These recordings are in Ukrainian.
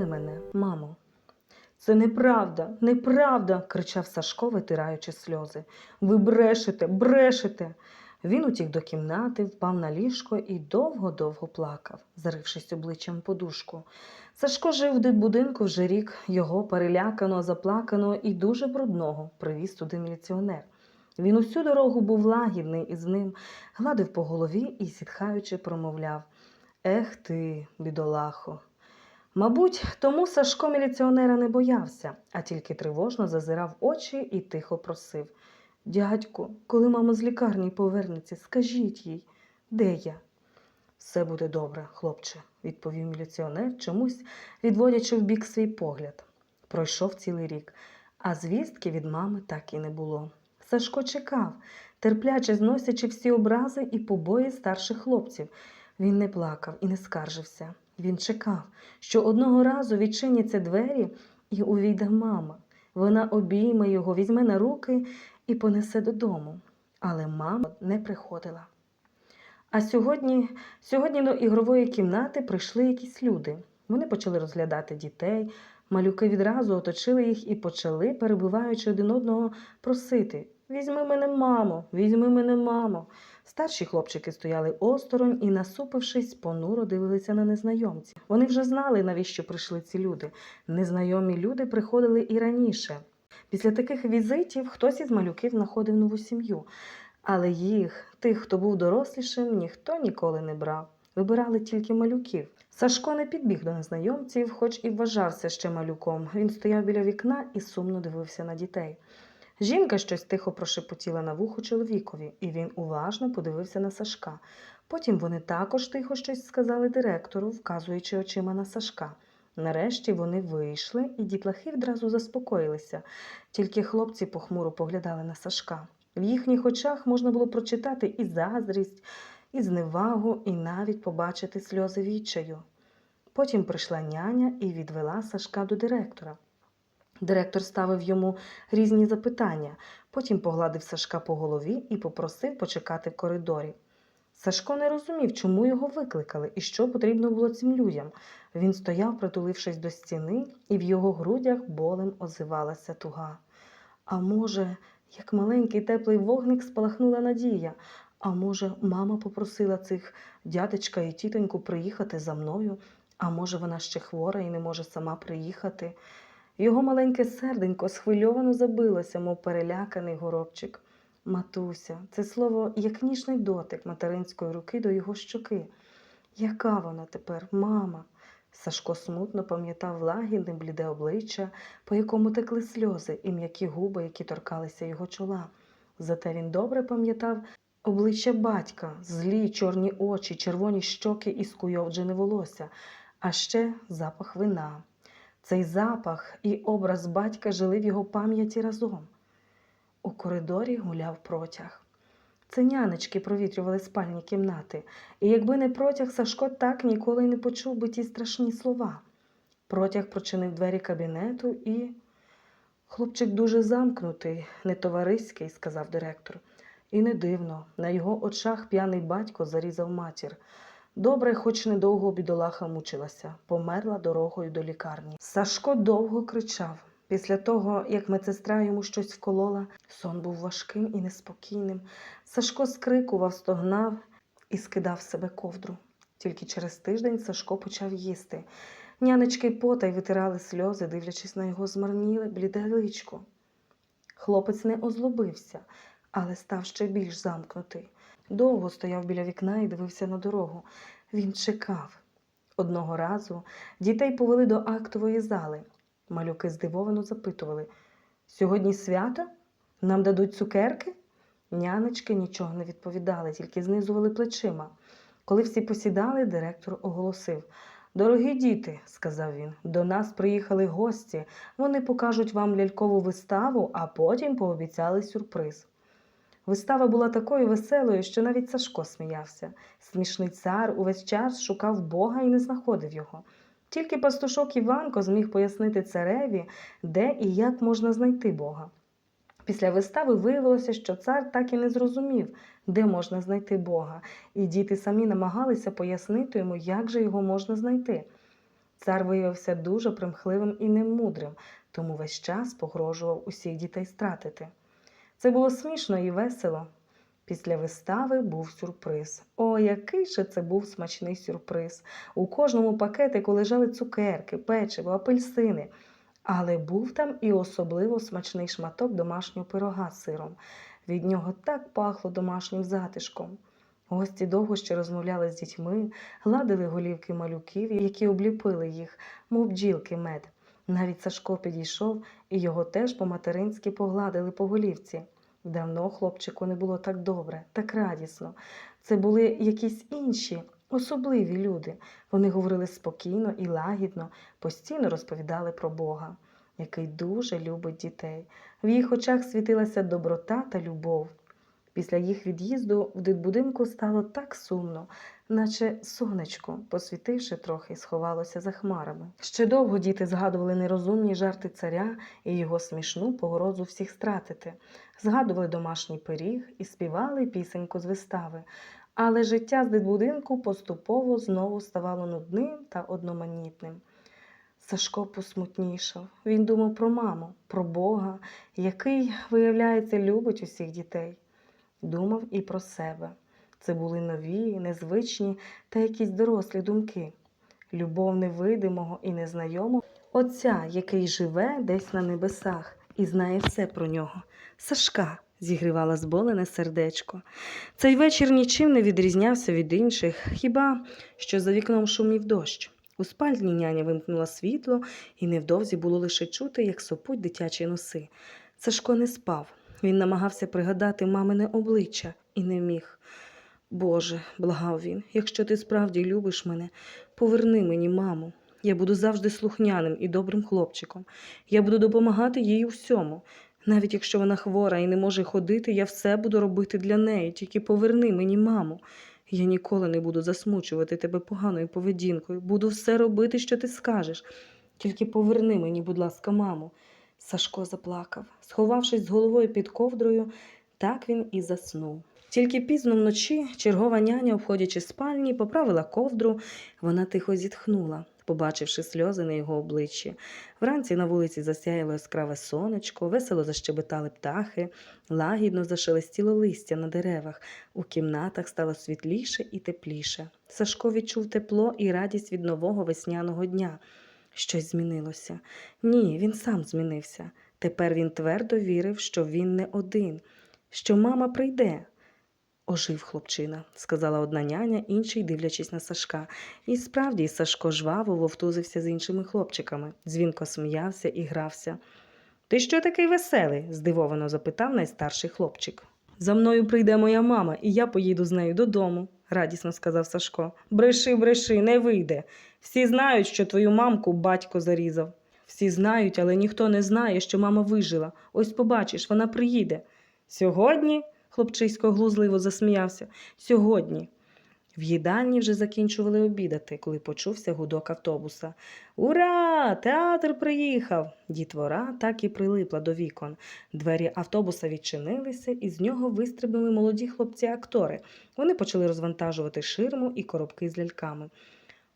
Візьми мене, мамо. Це неправда, неправда, кричав Сашко, витираючи сльози. Ви брешете, брешете. Він утік до кімнати, впав на ліжко і довго-довго плакав, зарившись обличчям подушку. Сашко жив в дитбудинку вже рік, його переляканого, заплаканого і дуже брудного привіз туди міліціонер. Він усю дорогу був лагідний із ним, гладив по голові і, зітхаючи, промовляв Ех ти, бідолахо. Мабуть, тому Сашко міліціонера не боявся, а тільки тривожно зазирав очі і тихо просив Дядьку, коли мама з лікарні повернеться, скажіть їй, де я? Все буде добре, хлопче, відповів міліціонер, чомусь відводячи в бік свій погляд. Пройшов цілий рік, а звістки від мами так і не було. Сашко чекав, терпляче зносячи всі образи і побої старших хлопців. Він не плакав і не скаржився. Він чекав, що одного разу відчиняться двері і увійде мама. Вона обійме його, візьме на руки і понесе додому. Але мама не приходила. А сьогодні, сьогодні до ігрової кімнати прийшли якісь люди. Вони почали розглядати дітей. Малюки відразу оточили їх і почали, перебиваючи один одного, просити Візьми мене, мамо, візьми мене, мамо. Старші хлопчики стояли осторонь і, насупившись, понуро дивилися на незнайомців. Вони вже знали, навіщо прийшли ці люди. Незнайомі люди приходили і раніше. Після таких візитів хтось із малюків знаходив нову сім'ю, але їх, тих, хто був дорослішим, ніхто ніколи не брав. Вибирали тільки малюків. Сашко не підбіг до незнайомців, хоч і вважався ще малюком. Він стояв біля вікна і сумно дивився на дітей. Жінка щось тихо прошепотіла на вухо чоловікові, і він уважно подивився на Сашка. Потім вони також тихо щось сказали директору, вказуючи очима на Сашка. Нарешті вони вийшли, і дітлахи відразу заспокоїлися, тільки хлопці похмуро поглядали на Сашка. В їхніх очах можна було прочитати і заздрість, і зневагу, і навіть побачити сльози відчаю. Потім прийшла няня і відвела Сашка до директора. Директор ставив йому різні запитання, потім погладив Сашка по голові і попросив почекати в коридорі. Сашко не розумів, чому його викликали і що потрібно було цим людям. Він стояв, притулившись до стіни, і в його грудях болем озивалася туга. А може, як маленький теплий вогник спалахнула надія. А може, мама попросила цих дядечка і тітоньку приїхати за мною, а може, вона ще хвора і не може сама приїхати. Його маленьке серденько схвильовано забилося, мов переляканий горобчик. Матуся, це слово як ніжний дотик материнської руки до його щоки. Яка вона тепер, мама? Сашко смутно пам'ятав лагідне бліде обличчя, по якому текли сльози і м'які губи, які торкалися його чола. Зате він добре пам'ятав обличчя батька, злі чорні очі, червоні щоки і скуйовджене волосся, а ще запах вина. Цей запах і образ батька жили в його пам'яті разом. У коридорі гуляв протяг. Це нянечки провітрювали спальні кімнати, і якби не протяг, Сашко так ніколи не почув би ті страшні слова. Протяг прочинив двері кабінету і. Хлопчик дуже замкнутий, не товариський, сказав директор. І не дивно, на його очах п'яний батько зарізав матір. Добре, хоч недовго бідолаха мучилася, померла дорогою до лікарні. Сашко довго кричав. Після того, як медсестра йому щось вколола, сон був важким і неспокійним. Сашко скрикував, стогнав і скидав себе ковдру. Тільки через тиждень Сашко почав їсти. Нянечки потай витирали сльози, дивлячись на його змарніле, бліде личко. Хлопець не озлобився, але став ще більш замкнутий. Довго стояв біля вікна і дивився на дорогу. Він чекав. Одного разу дітей повели до актової зали. Малюки здивовано запитували Сьогодні свято? Нам дадуть цукерки? Нянечки нічого не відповідали, тільки знизували плечима. Коли всі посідали, директор оголосив Дорогі діти, сказав він, до нас приїхали гості. Вони покажуть вам лялькову виставу, а потім пообіцяли сюрприз. Вистава була такою веселою, що навіть Сашко сміявся. Смішний цар увесь час шукав Бога і не знаходив його. Тільки пастушок Іванко зміг пояснити цареві, де і як можна знайти Бога. Після вистави виявилося, що цар так і не зрозумів, де можна знайти Бога, і діти самі намагалися пояснити йому, як же його можна знайти. Цар виявився дуже примхливим і немудрим, тому весь час погрожував усіх дітей стратити. Це було смішно і весело. Після вистави був сюрприз. О, який же це був смачний сюрприз! У кожному пакетику лежали цукерки, печиво, апельсини. Але був там і особливо смачний шматок домашнього пирога з сиром. Від нього так пахло домашнім затишком. Гості довго ще розмовляли з дітьми, гладили голівки малюків, які обліпили їх, мов бджілки мед. Навіть Сашко підійшов і його теж по-материнськи погладили по голівці. Давно хлопчику не було так добре, так радісно. Це були якісь інші, особливі люди. Вони говорили спокійно і лагідно, постійно розповідали про Бога, який дуже любить дітей. В їх очах світилася доброта та любов. Після їх від'їзду в дитбудинку стало так сумно, наче сонечко, посвітивши трохи, сховалося за хмарами. Ще довго діти згадували нерозумні жарти царя і його смішну погрозу всіх стратити, згадували домашній пиріг і співали пісеньку з вистави. Але життя з дитбудинку поступово знову ставало нудним та одноманітним. Сашко посмутнішав. Він думав про маму, про Бога, який, виявляється, любить усіх дітей. Думав і про себе. Це були нові, незвичні та якісь дорослі думки. Любов невидимого і незнайомого Отця, який живе десь на небесах і знає все про нього. Сашка зігрівала зболене сердечко. Цей вечір нічим не відрізнявся від інших, хіба що за вікном шумів дощ. У спальні няня вимкнула світло, і невдовзі було лише чути, як сопуть дитячі носи. Сашко не спав. Він намагався пригадати мамине обличчя і не міг. Боже, благав він, якщо ти справді любиш мене, поверни мені маму. Я буду завжди слухняним і добрим хлопчиком. Я буду допомагати їй у всьому. Навіть якщо вона хвора і не може ходити, я все буду робити для неї, тільки поверни мені маму. Я ніколи не буду засмучувати тебе поганою поведінкою. Буду все робити, що ти скажеш. Тільки поверни мені, будь ласка, маму. Сашко заплакав. Сховавшись з головою під ковдрою, так він і заснув. Тільки пізно вночі чергова няня, обходячи спальні, поправила ковдру. Вона тихо зітхнула, побачивши сльози на його обличчі. Вранці на вулиці засяяло яскраве сонечко, весело защебетали птахи, лагідно зашелестіло листя на деревах. У кімнатах стало світліше і тепліше. Сашко відчув тепло і радість від нового весняного дня. Щось змінилося. Ні, він сам змінився. Тепер він твердо вірив, що він не один, що мама прийде. Ожив хлопчина, сказала одна няня, інший, дивлячись на Сашка. І справді Сашко жваво вовтузився з іншими хлопчиками. Дзвінко сміявся і грався. Ти що такий веселий? здивовано запитав найстарший хлопчик. За мною прийде моя мама, і я поїду з нею додому, радісно сказав Сашко. Бреши, бреши, не вийде. Всі знають, що твою мамку батько зарізав. Всі знають, але ніхто не знає, що мама вижила. Ось побачиш, вона приїде. Сьогодні? Хлопчисько глузливо засміявся. Сьогодні. В їдальні вже закінчували обідати, коли почувся гудок автобуса. Ура! Театр приїхав! Дітвора так і прилипла до вікон. Двері автобуса відчинилися, і з нього вистрибнули молоді хлопці-актори. Вони почали розвантажувати ширму і коробки з ляльками.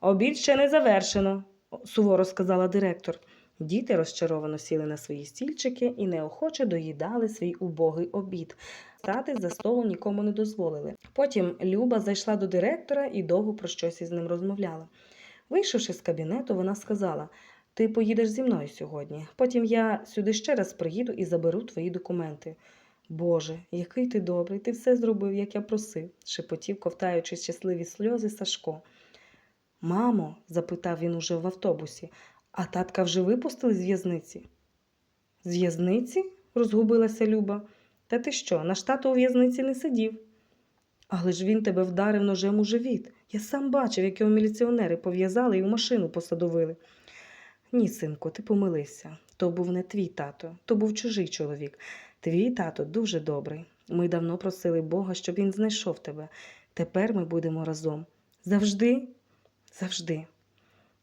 Обід ще не завершено, суворо сказала директор. Діти розчаровано сіли на свої стільчики і неохоче доїдали свій убогий обід. Стати за столу нікому не дозволили. Потім Люба зайшла до директора і довго про щось із ним розмовляла. Вийшовши з кабінету, вона сказала: Ти поїдеш зі мною сьогодні. Потім я сюди ще раз приїду і заберу твої документи. Боже, який ти добрий, ти все зробив, як я просив, шепотів, ковтаючи щасливі сльози Сашко. Мамо, запитав він уже в автобусі, а татка вже випустили з в'язниці? З в'язниці? розгубилася Люба. Та ти що, наш тато у в'язниці не сидів. Але ж він тебе вдарив ножем у живіт. Я сам бачив, як його міліціонери пов'язали і в машину посадовили. Ні, синку, ти помилився. То був не твій тато, то був чужий чоловік. Твій тато дуже добрий. Ми давно просили Бога, щоб він знайшов тебе. Тепер ми будемо разом. Завжди, завжди.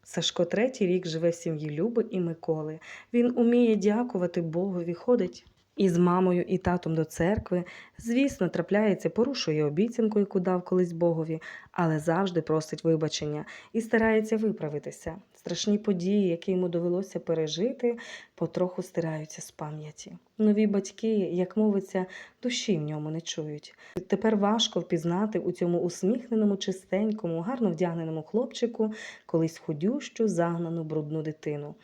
Сашко третій рік живе в сім'ї Люби і Миколи. Він уміє дякувати Богові, ходить І з мамою, і татом до церкви, звісно, трапляється, порушує обіцянку, яку дав колись Богові, але завжди просить вибачення і старається виправитися. Страшні події, які йому довелося пережити, потроху стираються з пам'яті. Нові батьки, як мовиться, душі в ньому не чують. Тепер важко впізнати у цьому усміхненому, чистенькому, гарно вдягненому хлопчику колись худющу, загнану брудну дитину.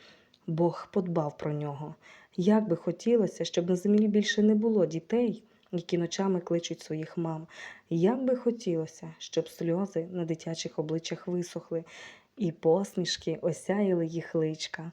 Бог подбав про нього. Як би хотілося, щоб на землі більше не було дітей, які ночами кличуть своїх мам. Як би хотілося, щоб сльози на дитячих обличчях висохли, і посмішки осяяли їх личка.